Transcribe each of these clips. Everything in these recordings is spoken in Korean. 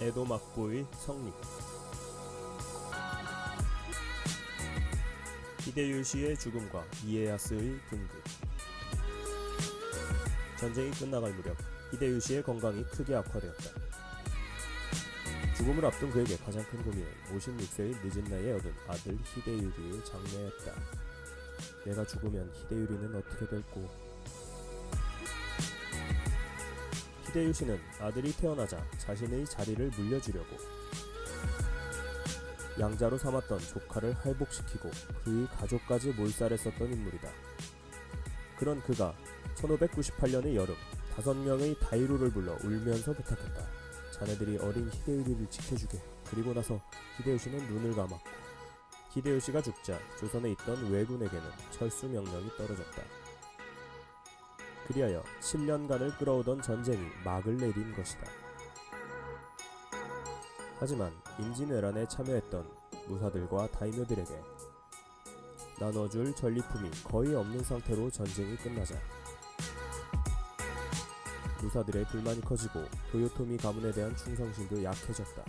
에도 막부의 성립 히데요시의 죽음과 이에야스의 등극 전쟁이 끝나갈 무렵 히데요시의 건강이 크게 악화되었다. 죽음을 앞둔 그에게 가장 큰 고민은 56세의 늦은 나이에 얻은 아들 히데유리의 장래였다. 내가 죽으면 히데유리는 어떻게 될꼬? 히데요시는 아들이 태어나자 자신의 자리를 물려주려고 양자로 삼았던 조카를 할복시키고 그의 가족까지 몰살했었던 인물이다. 그런 그가 1598년의 여름 다섯 명의 다이루를 불러 울면서 부탁했다. 자네들이 어린 히데요리를 지켜주게. 그리고 나서 히데요시는 눈을 감았고 히데요시가 죽자 조선에 있던 왜군에게는 철수 명령이 떨어졌다. 그리하여 7년간을 끌어오던 전쟁이 막을 내린 것이다. 하지만 임진왜란에 참여했던 무사들과 다이묘들에게 나눠줄 전리품이 거의 없는 상태로 전쟁이 끝나자 무사들의 불만이 커지고 도요토미 가문에 대한 충성심도 약해졌다.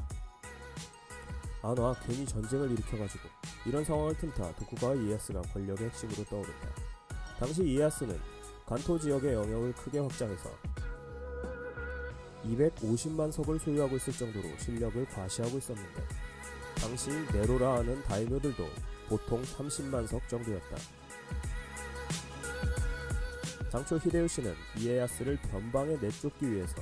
아나 괜히 전쟁을 일으켜가지고 이런 상황을 틈타 도쿠가와 이에야스가 권력의 핵심으로 떠오른다. 당시 이에야스는 간토 지역의 영역을 크게 확장해서 250만 석을 소유하고 있을 정도로 실력을 과시하고 있었는데 당시 네로라 하는 다이묘들도 보통 30만 석 정도였다. 당초 히데요시는 이에야스를 변방에 내쫓기 위해서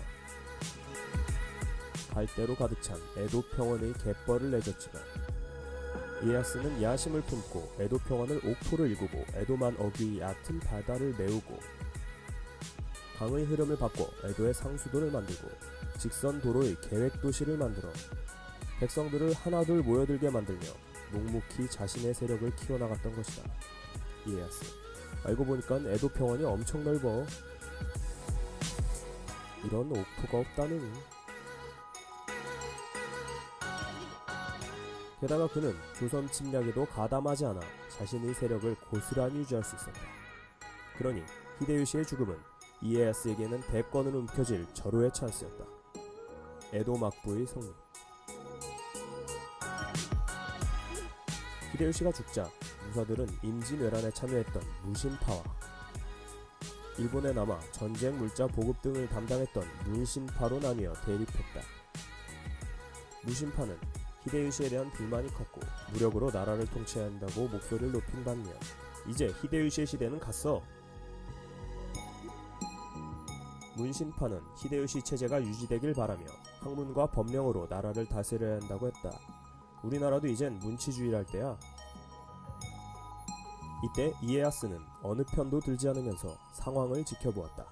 갈대로 가득 찬 에도 평원의 갯벌을 내줬지만 이에야스는 야심을 품고 에도 평원을 옥토를 일구고 에도만 어귀 얕은 바다를 메우고 강의 흐름을 바꿔 에도의 상수도를 만들고 직선 도로의 계획 도시를 만들어 백성들을 하나둘 모여들게 만들며 묵묵히 자신의 세력을 키워나갔던 것이다. 이에야스. 알고 보니까 에도 평원이 엄청 넓어. 이런 옥토가 없다느니. 게다가 그는 조선 침략에도 가담하지 않아 자신의 세력을 고스란히 유지할 수 있었다. 그러니 히데요시의 죽음은 이에야스에게는 대권으로 움켜질 절호의 찬스였다. 에도 막부의 성립. 히데요시가 죽자 무사들은 임진왜란에 참여했던 무신파와 일본에 남아 전쟁 물자 보급 등을 담당했던 문신파로 나뉘어 대립했다. 무신파는 히데요시에 대한 불만이 컸고 무력으로 나라를 통치해야 한다고 목소리를 높인 반면 이제 히데요시의 시대는 갔어. 문신파는 히데요시 체제가 유지되길 바라며 학문과 법령으로 나라를 다스려야 한다고 했다. 우리나라도 이젠 문치주의랄 때야. 이때 이에야스는 어느 편도 들지 않으면서 상황을 지켜보았다.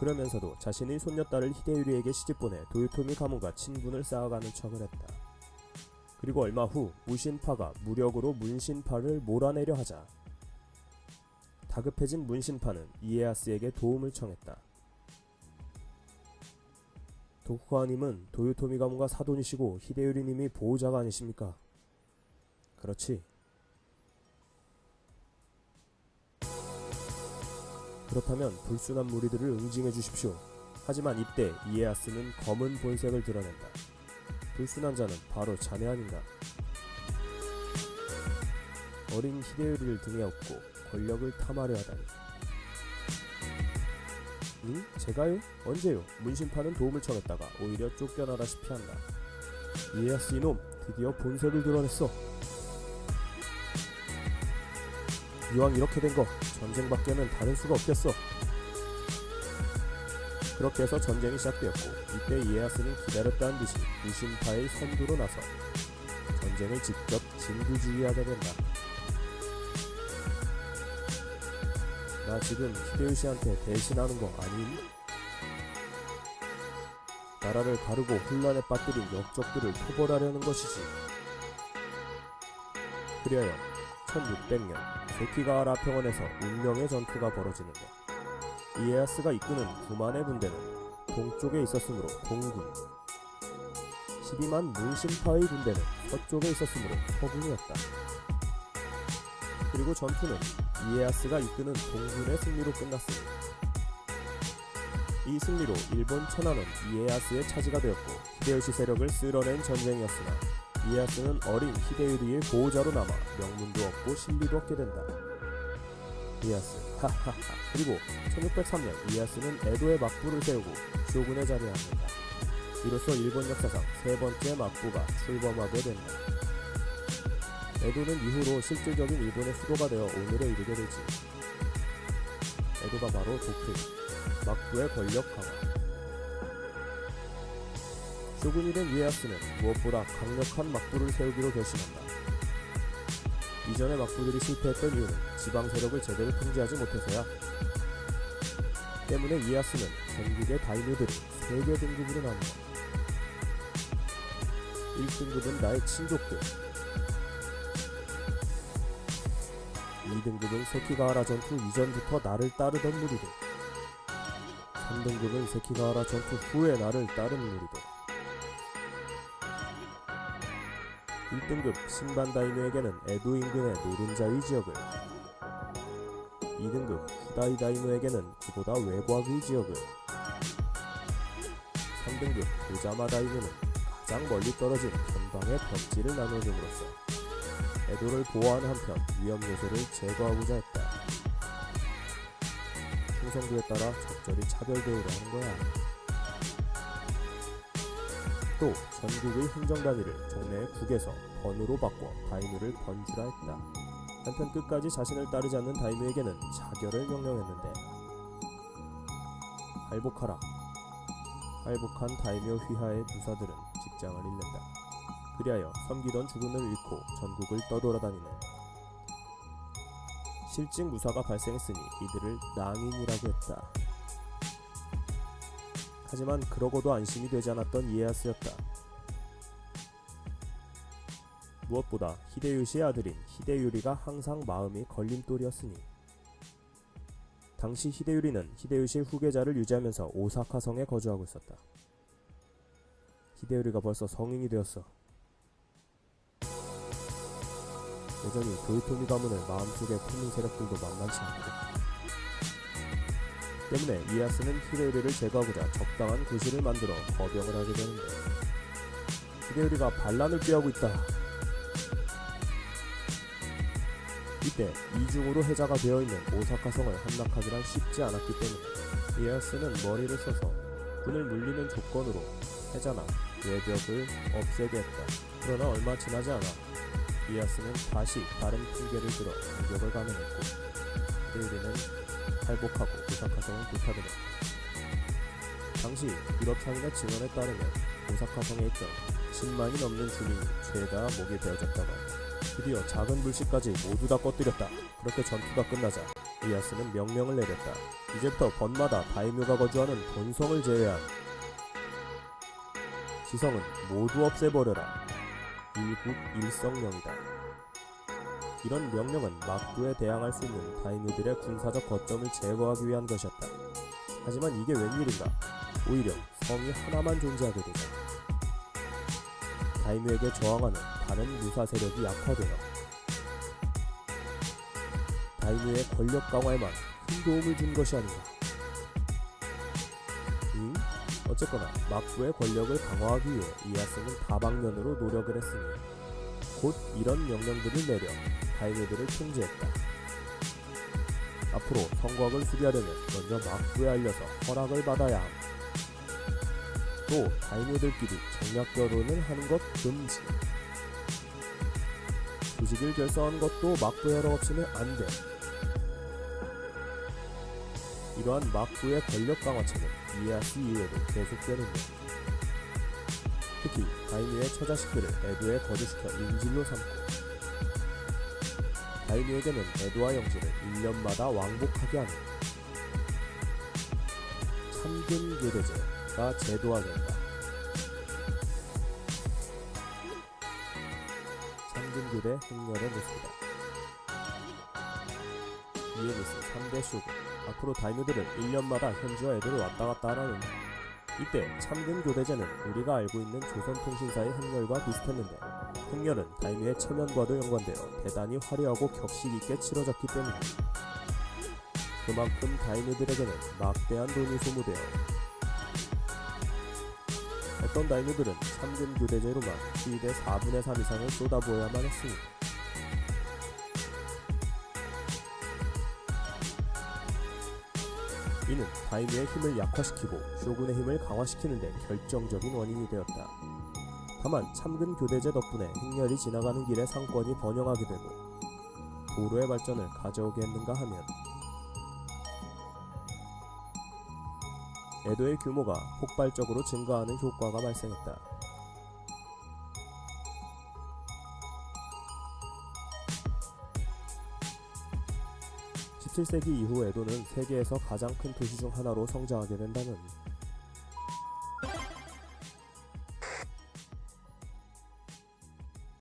그러면서도 자신의 손녀딸을 히데유리에게 시집보내 도요토미 가문과 친분을 쌓아가는 척을 했다. 그리고 얼마 후 무신파가 무력으로 문신파를 몰아내려 하자 다급해진 문신파는 이에야스에게 도움을 청했다. 도쿠가와님은 도요토미 가문과 사돈이시고 히데유리님이 보호자가 아니십니까? 그렇지. 그렇다면 불순한 무리들을 응징해 주십시오. 하지만 이때 이에야스는 검은 본색을 드러낸다. 불순한 자는 바로 자네 아닌가? 어린 히데요리를 등에 업고 권력을 탐하려 하다니. 응? 제가요? 언제요? 문신파는 도움을 청했다가 오히려 쫓겨나다시피 한다. 이에야스 이놈, 드디어 본색을 드러냈어. 이왕 이렇게 된 거 전쟁밖에는 다른 수가 없겠어. 그렇게 해서 전쟁이 시작되었고 이때 이에야스는 기다렸다는 듯이 무신파의 선두로 나서 전쟁을 직접 진두지휘하게 된다. 나 지금 히데요시한테 대신하는 거 아님? 나라를 가르고 혼란에 빠뜨린 역적들을 토벌하려는 것이지. 그리하여 1600년 세키가하라 평원에서 운명의 전투가 벌어지는데 이에야스가 이끄는 9만의 군대는 동쪽에 있었으므로 동군 12만 문신파의 군대는 서쪽에 있었으므로 서군이었다. 그리고 전투는 이에야스가 이끄는 동군의 승리로 끝났습니다. 이 승리로 일본 천하는 이에야스의 차지가 되었고 히데요시 세력을 쓸어낸 전쟁이었으나 이에야스는 어린 히데유리의 보호자로 남아 명문도 얻고 신비도 얻게 된다. 이에야스 하하하 그리고 1603년 이에야스는 에도의 막부를 세우고 쇼군에 자리합니다. 이로써 일본 역사상 세 번째 막부가 출범하게 된다. 에도는 이후로 실질적인 일본의 수도가 되어 오늘에 이르게 되지. 에도가 바로 도쿄, 막부의 권력 강화. 쇼군이 된 이에야스는 무엇보다 강력한 막부를 세우기로 결심한다. 이전의 막부들이 실패했던 이유는 지방 세력을 제대로 통제하지 못해서야. 때문에 이에야스는 전국의 다이묘들을 세개 등급으로 나누어 1등급은 나의 친족들 2등급은 세키가하라 전투 이전부터 나를 따르던 무리들. 3등급은 세키가하라 전투 후에 나를 따른 무리들. 1등급 신반 다이노에게는 에도 인근의 노른자위 지역을. 2등급 후다이 다이노에게는 그보다 외곽의 지역을. 3등급 오자마 다이노는 가장 멀리 떨어진 전방의 벽지를 나눠줌으로써 에도를 보호하는 한편 위험 요소를 제거하고자 했다. 충성도에 따라 적절히 차별 대우를 하는 거야. 또 전국의 행정 단위를 종래의 국에서 번으로 바꿔 다이누를 번주라 했다. 한편 끝까지 자신을 따르지 않는 다이누에게는 자결을 명령했는데 할복하라. 할복한 다이묘 휘하의 부사들은 직장을 잃는다. 그리하여 섬기던 주군을 잃고 전국을 떠돌아다니는 실직 무사가 발생했으니 이들을 낭인이라고 했다. 하지만 그러고도 안심이 되지 않았던 이에야스였다. 무엇보다 히데요시의 아들인 히데유리가 항상 마음이 걸림돌이었으니 당시 히데유리는 히데요시의 후계자를 유지하면서 오사카 성에 거주하고 있었다. 히데요리가 벌써 성인이 되었어. 여전히 도요토미 가문을 마음속에 품는 세력들도 만만치 않고 때문에 이에야스는 히데요리를 제거하고자 적당한 구실을 만들어 거병을 하게 되는데 히데요리가 반란을 꾀하고 있다. 이때 이중으로 해자가 되어 있는 오사카 성을 함락하기란 쉽지 않았기 때문에 이에야스는 머리를 써서 군을 물리는 조건으로 해자나 외벽을 없애게 했다. 그러나 얼마 지나지 않아 이에야스는 다시 다른 핑계를 들어 공격을 감행했고 히데요리는 탈복하고 오사카성을 불타버렸다. 당시 유럽 상인의 증언에 따르면 오사카성에 있던 10만이 넘는 주민이 죄다 목이 베어졌다가 드디어 작은 불씨까지 모두 다 꺼뜨렸다. 그렇게 전투가 끝나자 이에야스는 명령을 내렸다. 이제부터 번마다 다이묘가 거주하는 본성을 제외한 지성은 모두 없애버려라. 일국 일성령이다. 이런 명령은 막부에 대항할 수 있는 다이노들의 군사적 거점을 제거하기 위한 것이었다. 하지만 이게 웬일인가? 오히려 성이 하나만 존재하게 되자 다이노에게 저항하는 다른 무사 세력이 약화되어 다이노의 권력 강화에만 큰 도움을 준 것이 아닌가? 어쨌거나 막부의 권력을 강화하기 위해 이에야스는 다방면으로 노력을 했으니 곧 이런 명령들을 내려 다이노들을 통제했다. 앞으로 성곽을 수리하려면 먼저 막부에 알려서 허락을 받아야 함. 또 다이노들끼리 정략 결혼을 하는 것 금지. 부식을 결성한 것도 막부의 허락 없이는 안 돼. 이러한 막부의 권력 강화책은 이에야스 이후에도 계속되는데 특히 다이노의 처자식들을 에도에 거주시켜 인질로 삼고 다이노에게는 에도와 영지를 1년마다 왕복하게 하는 참근 교대제가 제도화된다. 참근 교대 행렬의 모습이다. 이에니스 3대 쇼군 앞으로 다이노들은 1년마다 현지와 애들을 왔다갔다 하라는 이때 참금 교대제는 우리가 알고 있는 조선통신사의 행렬과 비슷했는데 행렬은 다이노의 체면과도 연관되어 대단히 화려하고 격식 있게 치러졌기 때문이다. 그만큼 다이노들에게는 막대한 돈이 소모되어 어떤 다이노들은 참금 교대제로만 시위대 4분의 3 이상을 쏟아부어야만 했습니다. 이는 다이노의 힘을 약화시키고 쇼군의 힘을 강화시키는 데 결정적인 원인이 되었다. 다만 참근 교대제 덕분에 행렬이 지나가는 길에 상권이 번영하게 되고 도로의 발전을 가져오게 했는가 하면 에도의 규모가 폭발적으로 증가하는 효과가 발생했다. 17세기 이후 에도는 세계에서 가장 큰 도시 중 하나로 성장하게 된다는